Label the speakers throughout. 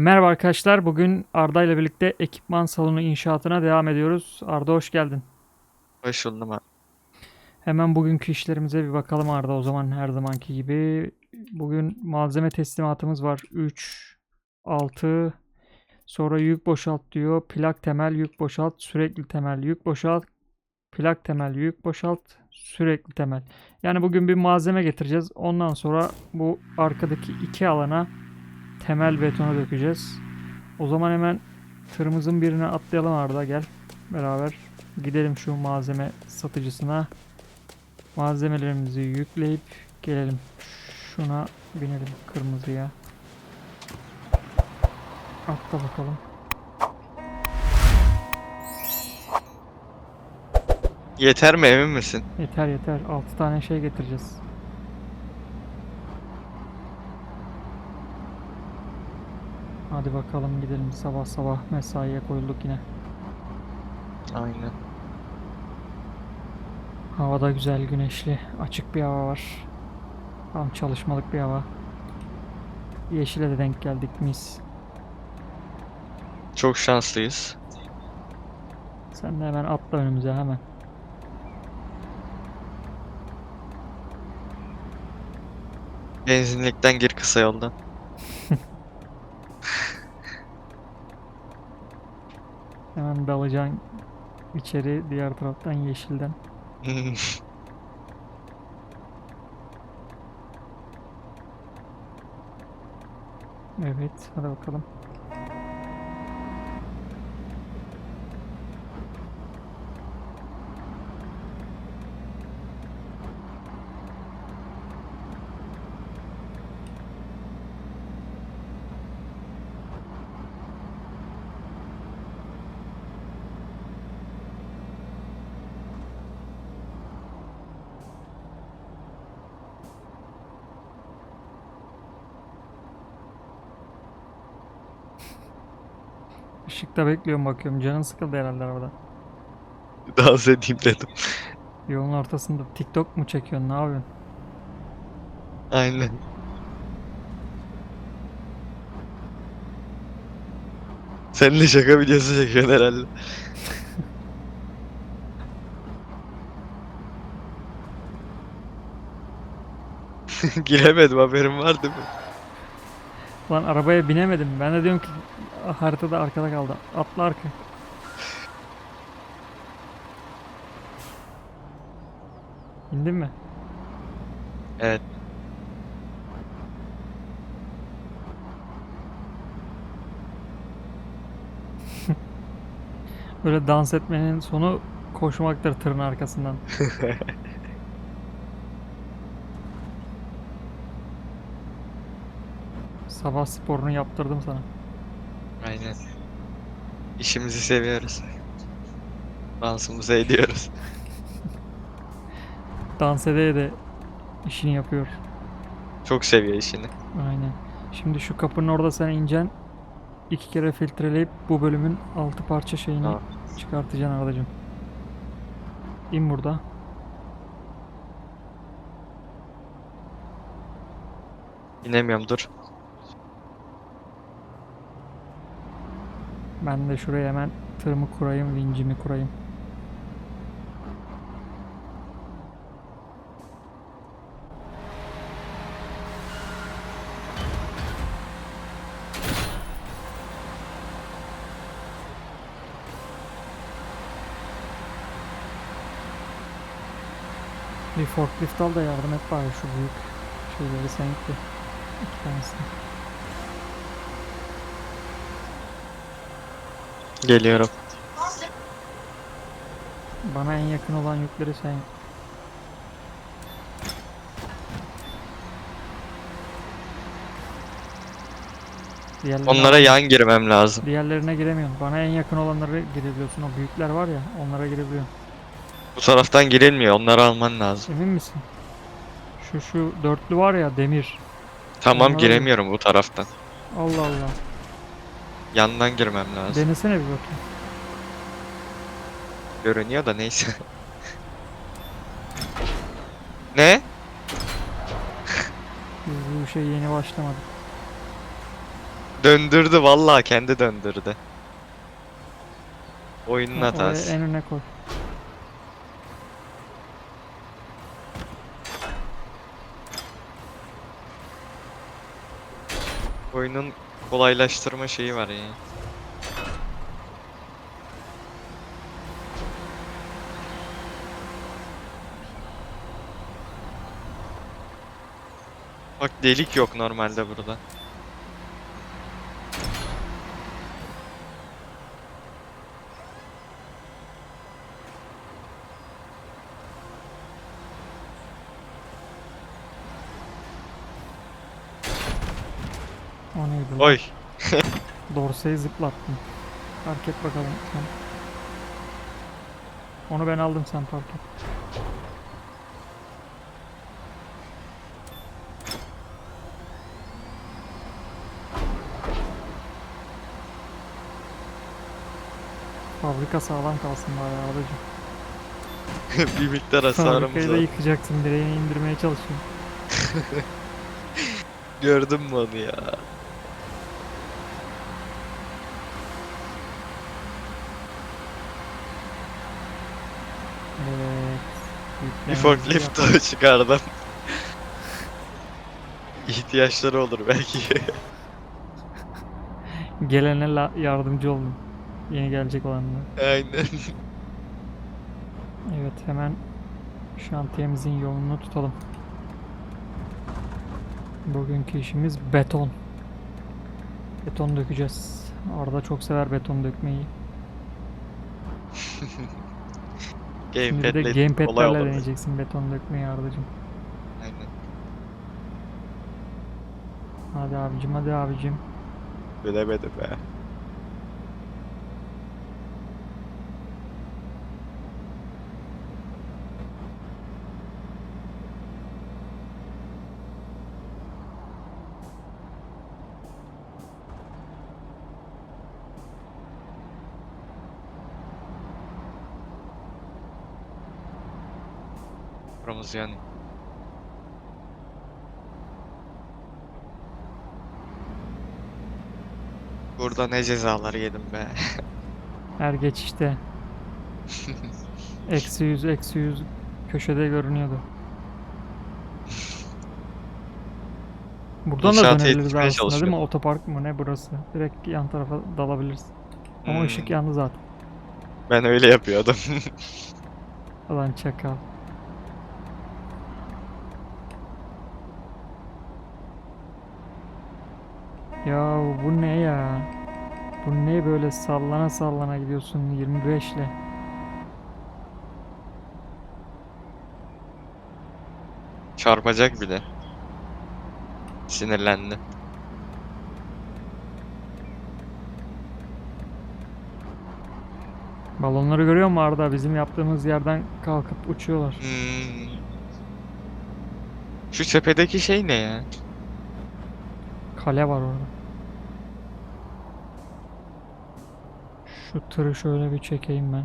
Speaker 1: Merhaba arkadaşlar. Bugün Arda ile birlikte ekipman salonu inşaatına devam ediyoruz. Arda hoş geldin.
Speaker 2: Hoş buldum abi.
Speaker 1: Hemen bugünkü işlerimize bir bakalım Arda o zaman her zamanki gibi. Bugün malzeme teslimatımız var. 3, 6, sonra yük boşalt diyor. Plak temel yük boşalt, sürekli temel yük boşalt, plak temel yük boşalt, sürekli temel. Yani bugün bir malzeme getireceğiz. Ondan sonra bu arkadaki iki alana temel betonu dökeceğiz. O zaman hemen tırımızın birine atlayalım Arda gel. Beraber gidelim şu malzeme satıcısına. Malzemelerimizi yükleyip gelelim. Şuna binelim kırmızıya. Atla bakalım.
Speaker 2: Yeter mi emin misin?
Speaker 1: Yeter yeter. 6 tane şey getireceğiz. Hadi bakalım gidelim sabah sabah mesaiye koyulduk yine.
Speaker 2: Aynen.
Speaker 1: Hava da güzel, güneşli, açık bir hava var. Tam çalışmalık bir hava. Yeşile de denk geldik mis.
Speaker 2: Çok şanslıyız.
Speaker 1: Sen de hemen atla önümüze hemen.
Speaker 2: Benzinlikten gir kısa yoldan.
Speaker 1: Hemen dalacaksın içeri diğer taraftan yeşilden. Evet, hadi bakalım. Işıkta bekliyorum bakıyorum. Canın sıkıldı herhalde arabada.
Speaker 2: Dans edeyim dedim.
Speaker 1: Yolun ortasında TikTok mu çekiyorsun? Ne yapıyorsun?
Speaker 2: Aynen. Seninle şaka videosu çekiyorsun herhalde. Giremedim haberin var değil mi?
Speaker 1: Lan arabaya binemedim. Ben de diyorum ki haritada arkada kaldı. Atla arka. İndin mi?
Speaker 2: Evet.
Speaker 1: Böyle dans etmenin sonu koşmaktır tırın arkasından. Sabah sporunu yaptırdım sana.
Speaker 2: Aynen. İşimizi seviyoruz. Dansımızı ediyoruz.
Speaker 1: Dans ede de işini yapıyor.
Speaker 2: Çok seviyor işini.
Speaker 1: Aynen. Şimdi şu kapının orada sen ineceksin. İki kere filtreleyip bu bölümün altı parça şeyini
Speaker 2: Tamam.
Speaker 1: çıkartacaksın aracım. İn burada.
Speaker 2: İnemiyorum dur.
Speaker 1: Ben de şuraya hemen tırımı kurayım, vincimi kurayım. Bir forklift al da yardım et bari şu büyük şeyleri sen yükle. Tanesini.
Speaker 2: Geliyorum.
Speaker 1: Bana en yakın olan yükleri sen yük. Diğerlerine,
Speaker 2: Onlara yan girmem lazım.
Speaker 1: diğerlerine giremiyorsun. Bana en yakın olanları girebiliyorsun. O büyükler var ya onlara girebiliyorsun.
Speaker 2: Bu taraftan girilmiyor. Onları alman lazım.
Speaker 1: Emin misin? Şu şu dörtlü var ya demir.
Speaker 2: Tamam
Speaker 1: Onlara-
Speaker 2: giremiyorum bu taraftan.
Speaker 1: Allah Allah.
Speaker 2: Yandan girmem lazım.
Speaker 1: Denesene bir bakayım.
Speaker 2: Görünüyor da neyse. ne?
Speaker 1: Biz bu işe yeni başlamadık.
Speaker 2: Döndürdü vallahi kendi döndürdü. Oyunun
Speaker 1: Oraya
Speaker 2: hatası.
Speaker 1: en öne koy.
Speaker 2: Oyunun kolaylaştırma şeyi var ya. Bak delik yok normalde burada.
Speaker 1: Lan?
Speaker 2: Oy.
Speaker 1: Dorsayı zıplattın. Fark et bakalım sen. Onu ben aldım sen fark et. Fabrika sağlam kalsın bari abicim.
Speaker 2: bir miktar hasarımız
Speaker 1: Fabrikayı da
Speaker 2: var.
Speaker 1: yıkacaksın. Direğini indirmeye çalışıyorum.
Speaker 2: Gördün mü onu ya?
Speaker 1: Evet.
Speaker 2: Bir forklift daha çıkardım. İhtiyaçları olur belki.
Speaker 1: Gelene la- yardımcı oldum. Yeni gelecek olanlara.
Speaker 2: Aynen.
Speaker 1: Evet hemen şantiyemizin yolunu tutalım. Bugünkü işimiz beton. Beton dökeceğiz. Arda çok sever beton dökmeyi. Şimdi bir de
Speaker 2: Gamepad'le
Speaker 1: gamepad'lerle
Speaker 2: olur.
Speaker 1: deneyeceksin beton dökmeyi Arda'cığım.
Speaker 2: Aynen.
Speaker 1: Hadi abicim hadi abicim.
Speaker 2: Bilemedim be. Buramız yani. Burada ne cezalar yedim be.
Speaker 1: Her geçişte. Eksi yüz eksi yüz köşede görünüyordu. Buradan da
Speaker 2: İnşaata
Speaker 1: dönebiliriz aslında değil mi? Otopark mı ne burası? Direkt yan tarafa dalabiliriz. Ama
Speaker 2: Hmm,
Speaker 1: ışık yandı zaten.
Speaker 2: Ben öyle yapıyordum.
Speaker 1: Ulan çakal. Ya bu ne ya? Bu ne böyle sallana sallana gidiyorsun 25 ile.
Speaker 2: Çarpacak bile. Sinirlendi.
Speaker 1: Balonları görüyor musun Arda? Bizim yaptığımız yerden kalkıp uçuyorlar.
Speaker 2: Hmm. Şu tepedeki şey ne ya?
Speaker 1: Kale var orada. Şu tırı şöyle bir çekeyim ben.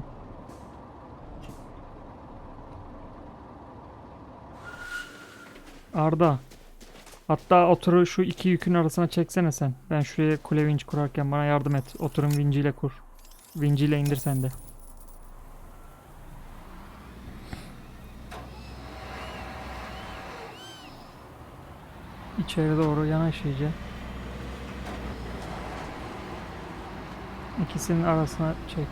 Speaker 1: Arda. Hatta o tırı şu iki yükün arasına çeksene sen. Ben şuraya kule vinç kurarken bana yardım et. O tırın vinciyle kur. Vinciyle indir sen de. İçeri doğru yanaş iyice. İkisinin arasına çek.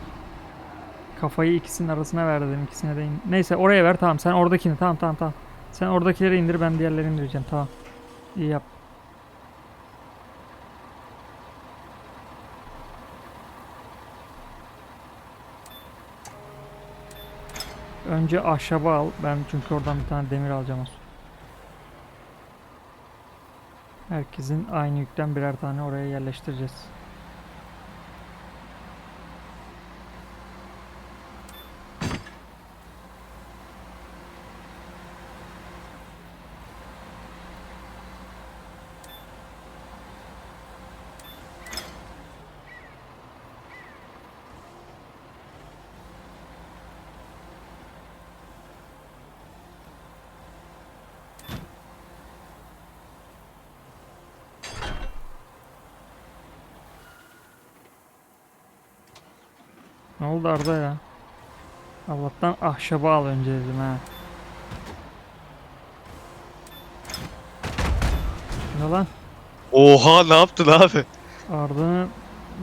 Speaker 1: Kafayı ikisinin arasına ver dedim. İkisine de in- Neyse oraya ver tamam. Sen oradakini tamam tamam tamam. Sen oradakileri indir ben diğerlerini indireceğim tamam. İyi yap. Önce ahşabı al. Ben çünkü oradan bir tane demir alacağım az sonra. Herkesin aynı yükten birer tane oraya yerleştireceğiz. Ne oldu Arda ya? Allah'tan ahşabı al önce dedim ha. Ne lan?
Speaker 2: Oha ne yaptın abi?
Speaker 1: Arda'nın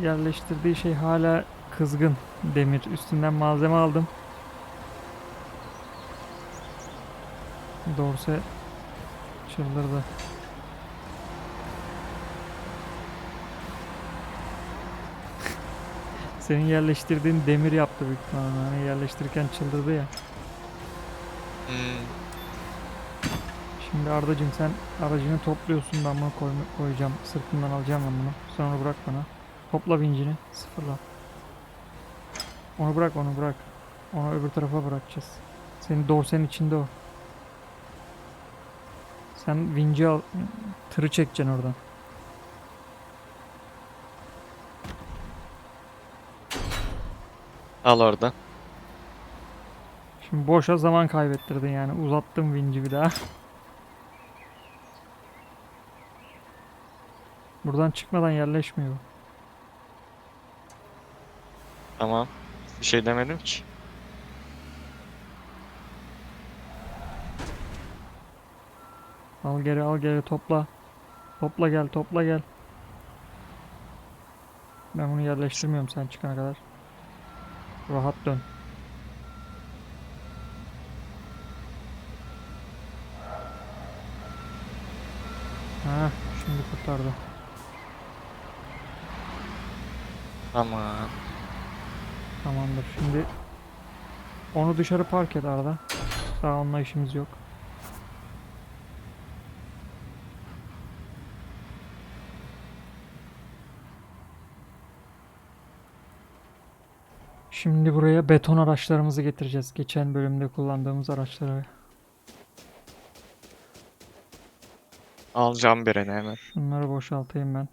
Speaker 1: yerleştirdiği şey hala kızgın demir. Üstünden malzeme aldım. Dorse çıldırdı. Senin yerleştirdiğin demir yaptı büyük ihtimalle. Hani yerleştirirken çıldırdı ya.
Speaker 2: Hmm,
Speaker 1: Şimdi Arda'cığım sen aracını topluyorsun ben bunu koy- koyacağım. Sırtından alacağım ben bunu. Sen onu bırak bana. Topla vincini. Sıfırla. Onu bırak onu bırak. Onu öbür tarafa bırakacağız. Senin dorsenin içinde o. Sen vinci al. Tırı çekeceksin oradan.
Speaker 2: Al orada.
Speaker 1: Şimdi boşa zaman kaybettirdin yani. Uzattım vinci bir daha. Buradan çıkmadan yerleşmiyor.
Speaker 2: Tamam. Bir şey demedim ki.
Speaker 1: Al geri al geri topla. Topla gel topla gel. Ben bunu yerleştirmiyorum sen çıkana kadar. Rahat dön. Ha, şimdi kurtardı.
Speaker 2: Tamam.
Speaker 1: Tamamdır. Şimdi onu dışarı park et arada. Daha onunla işimiz yok. Şimdi buraya beton araçlarımızı getireceğiz. Geçen bölümde kullandığımız araçları.
Speaker 2: Alacağım birini hemen.
Speaker 1: Şunları boşaltayım ben.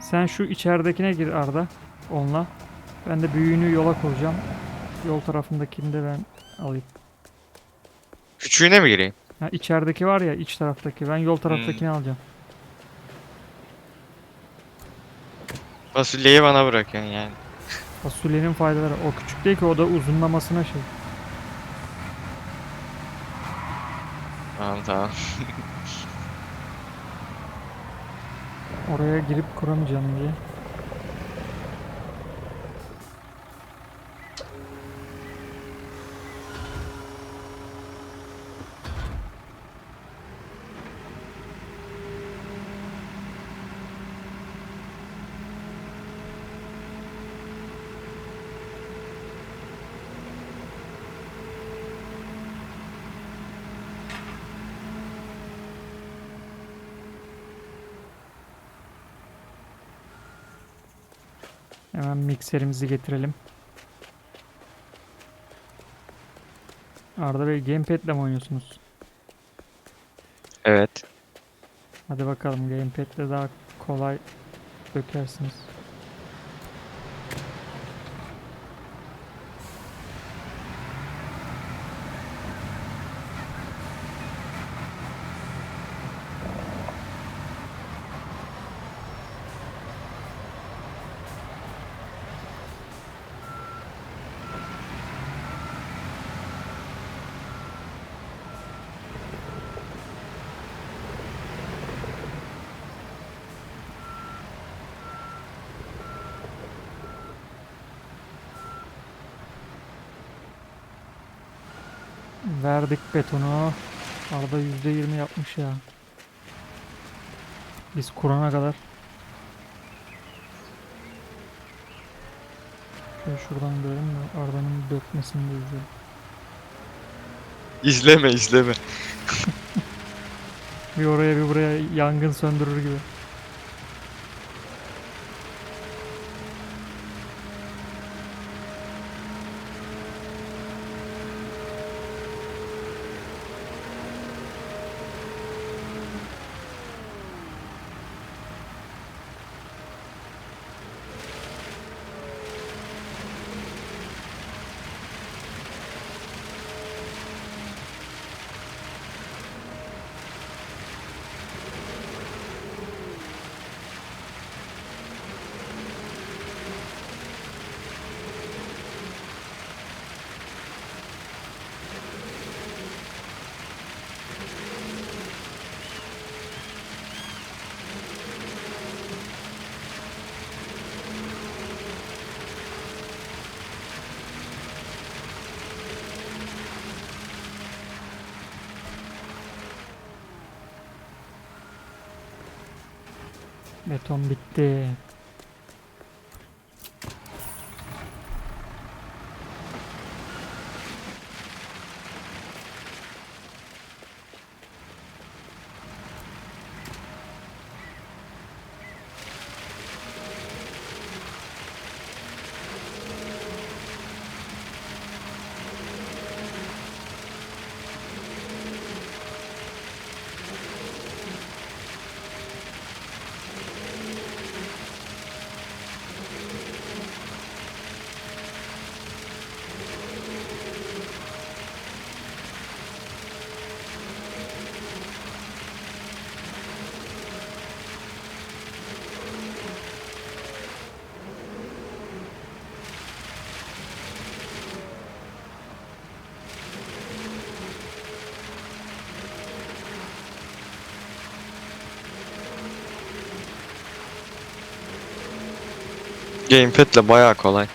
Speaker 1: Sen şu içeridekine gir Arda. Onunla. Ben de büyüğünü yola koyacağım. Yol tarafındakini de ben alayım.
Speaker 2: Küçüğüne mi gireyim?
Speaker 1: Ha içerideki var ya iç taraftaki. Ben yol taraftakini alacağım.
Speaker 2: Fasulyeyi bana bırakıyorsun yani.
Speaker 1: Fasulyenin faydaları. O küçük değil ki o da uzunlamasına şey.
Speaker 2: Tamam tamam.
Speaker 1: Oraya girip kuramayacağım diye. Hemen mikserimizi getirelim. Arda Bey gamepad'le mi oynuyorsunuz?
Speaker 2: Evet.
Speaker 1: Hadi bakalım gamepad'le daha kolay dökersiniz. Betonu. Arda %20 yapmış ya. Biz kurana kadar. Şöyle şuradan görelim de Arda'nın dökmesini de izleyelim.
Speaker 2: İzleme izleme.
Speaker 1: Bir oraya bir buraya yangın söndürür gibi. Beton bitti.
Speaker 2: Gamepad'le bayağı kolay.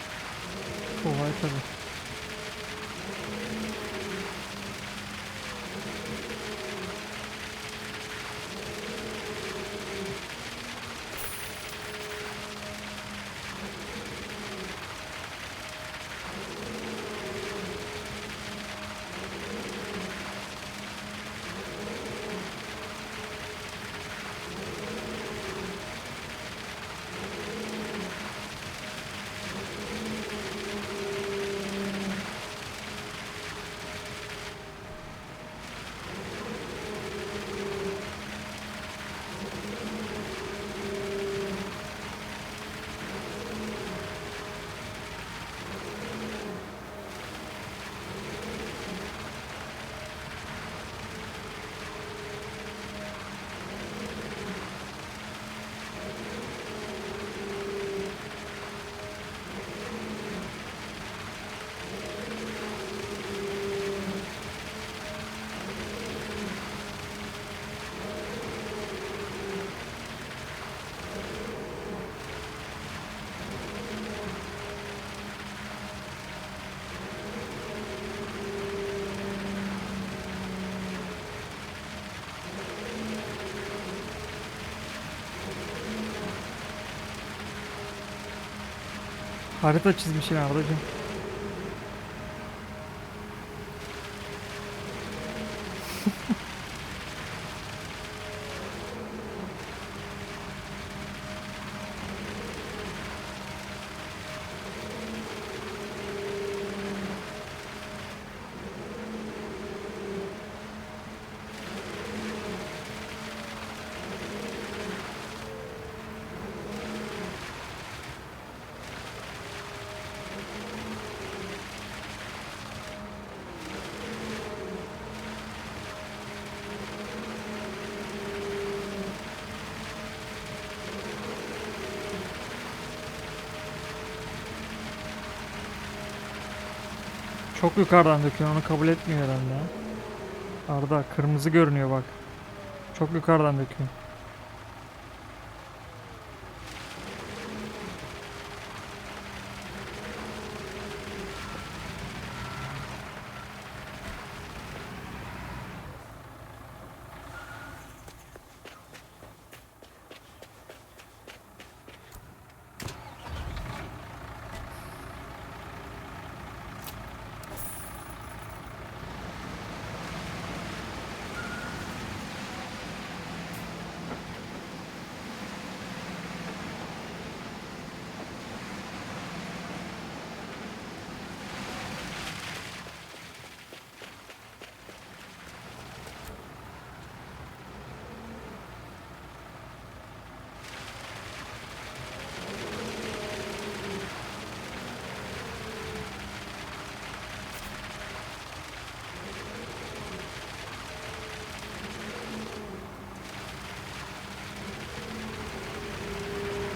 Speaker 1: Harita çizmişsin abi hocam. Çok yukarıdan döküyorsun onu kabul etmiyor herhalde. Arda kırmızı görünüyor bak. Çok yukarıdan döküyor.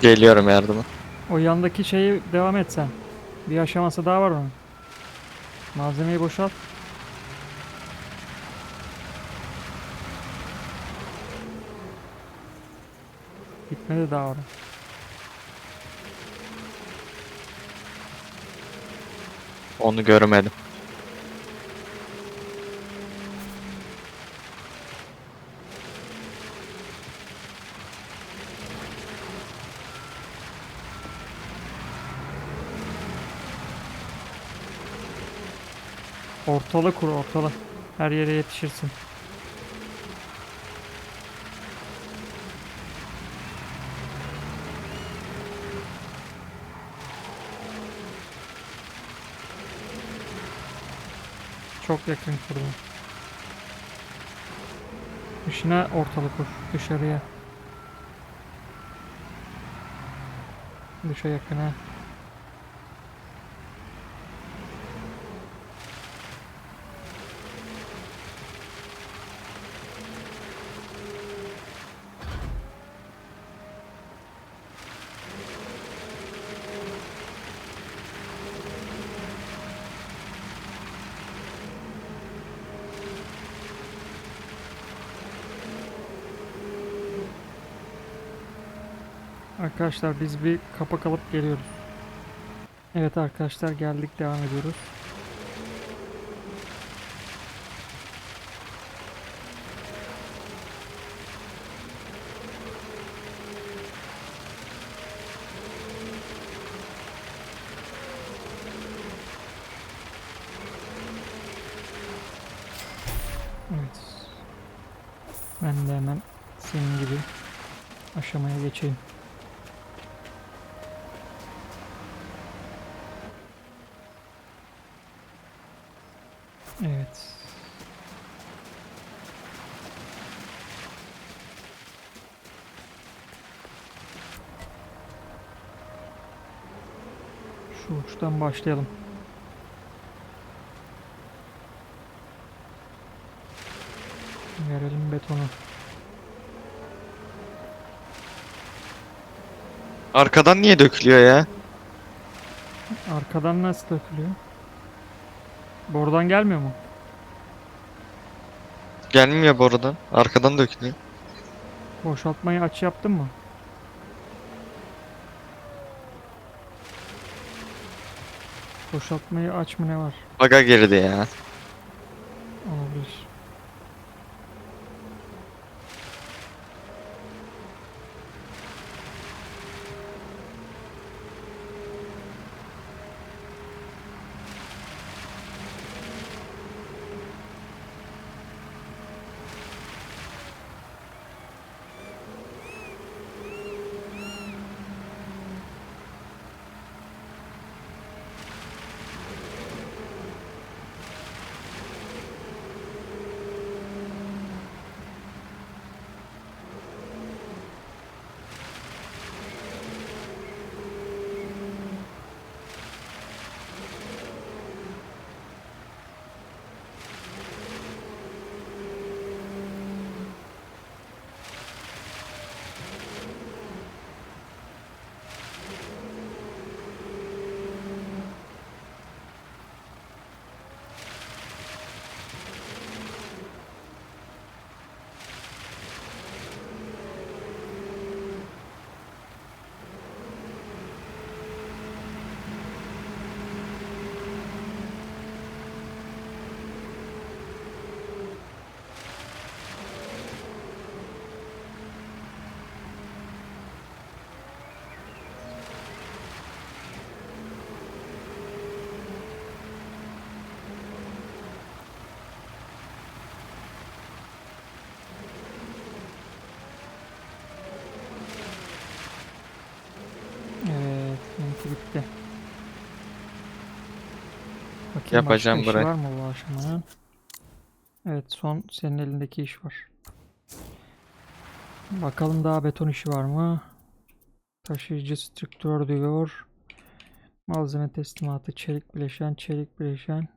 Speaker 2: Geliyorum yardıma.
Speaker 1: O yandaki şeyi devam et sen. Bir aşaması daha var onun. Malzemeyi boşalt. Bitmedi daha orası.
Speaker 2: Onu görmedim.
Speaker 1: Ortalı kur ortalı. Her yere yetişirsin. Çok yakın kurdum. Dışına ortalı kur. Dışarıya. Dışa yakın Arkadaşlar biz bir kapak alıp geliyoruz. Evet arkadaşlar geldik devam ediyoruz. Evet. Ben de hemen senin gibi aşamaya geçeyim. Evet. Başlayalım. Verelim betonu.
Speaker 2: Arkadan niye dökülüyor ya?
Speaker 1: Arkadan nasıl dökülüyor? Borudan gelmiyor mu?
Speaker 2: Gelmiyor borudan. Arkadan dökülüyor.
Speaker 1: Boşaltmayı aç yaptın mı? Boşaltmayı aç mı ne var?
Speaker 2: Baga girdi ya.
Speaker 1: Olabilir. Bakayım
Speaker 2: Yapacağım
Speaker 1: başka var mı bu aşamanın? Evet, son senin elindeki iş var. Bakalım daha beton işi var mı? Taşıyıcı strüktür diyor. Malzeme teslimatı, çelik bileşen, çelik bileşen.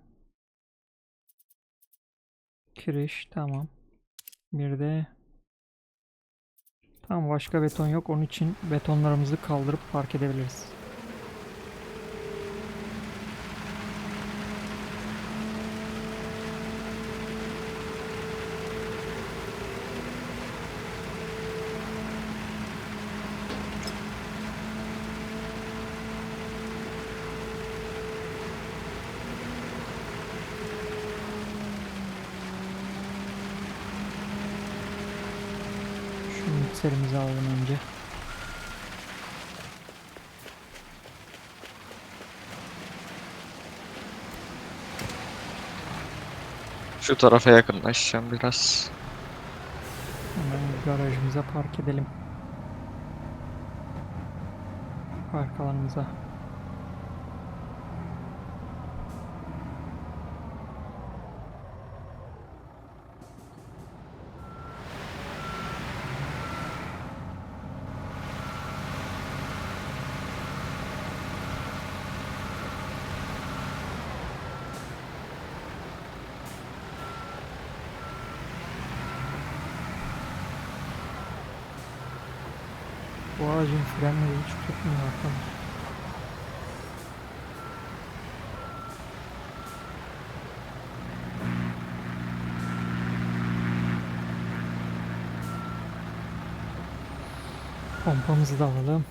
Speaker 1: Kiriş, tamam. Bir de Tamam başka beton yok. Onun için betonlarımızı kaldırıp park edebiliriz. Şu mikserimizi alalım önce.
Speaker 2: Şu tarafa yakınlaşacağım biraz.
Speaker 1: Hemen garajımıza park edelim. Park alanımıza. Bu aracın frenleri hiç tutmuyor arkadaş. Pompamızı da alalım.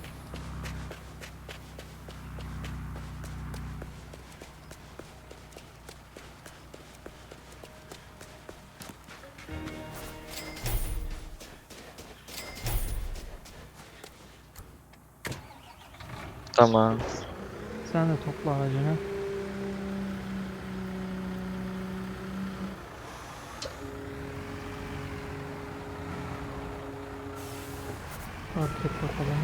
Speaker 2: Tamam.
Speaker 1: Sen de topla aracını. Park et bakalım.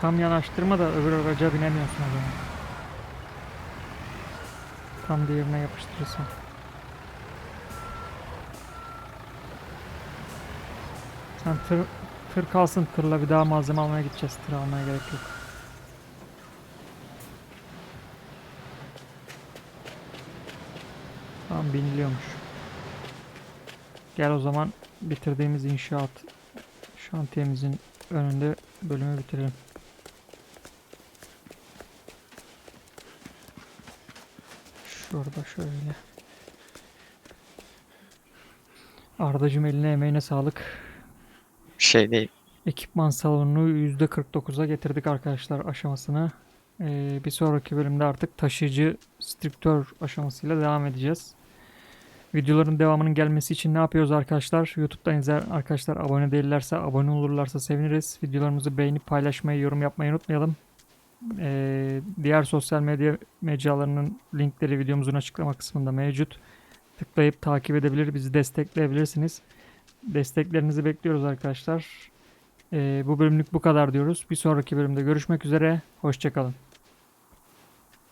Speaker 1: Tam yanaştırma da öbür araca binemiyorsun o. Tam diğerine yapıştırırsan. Sen tır, tır kalsın tırla bir daha malzeme almaya gideceğiz. Tır almaya gerek yok. Tamam biniliyormuş. Gel o zaman bitirdiğimiz inşaat şantiyemizin önünde bölümü bitirelim. Şurada şöyle. Ardacım eline emeğine sağlık.
Speaker 2: Bir şey değil.
Speaker 1: Ekipman salonunu %49'a getirdik arkadaşlar aşamasını. Ee, bir sonraki bölümde artık taşıyıcı strüktör aşamasıyla devam edeceğiz. Videoların devamının gelmesi için ne yapıyoruz arkadaşlar? YouTube'dan izleyen arkadaşlar abone değillerse, abone olurlarsa seviniriz. Videolarımızı beğenip paylaşmayı, yorum yapmayı unutmayalım. Ee, diğer sosyal medya mecralarının linkleri videomuzun açıklama kısmında mevcut. Tıklayıp takip edebilir, bizi destekleyebilirsiniz. Desteklerinizi bekliyoruz arkadaşlar. Ee, bu bölümlük bu kadar diyoruz. Bir sonraki bölümde görüşmek üzere. Hoşçakalın.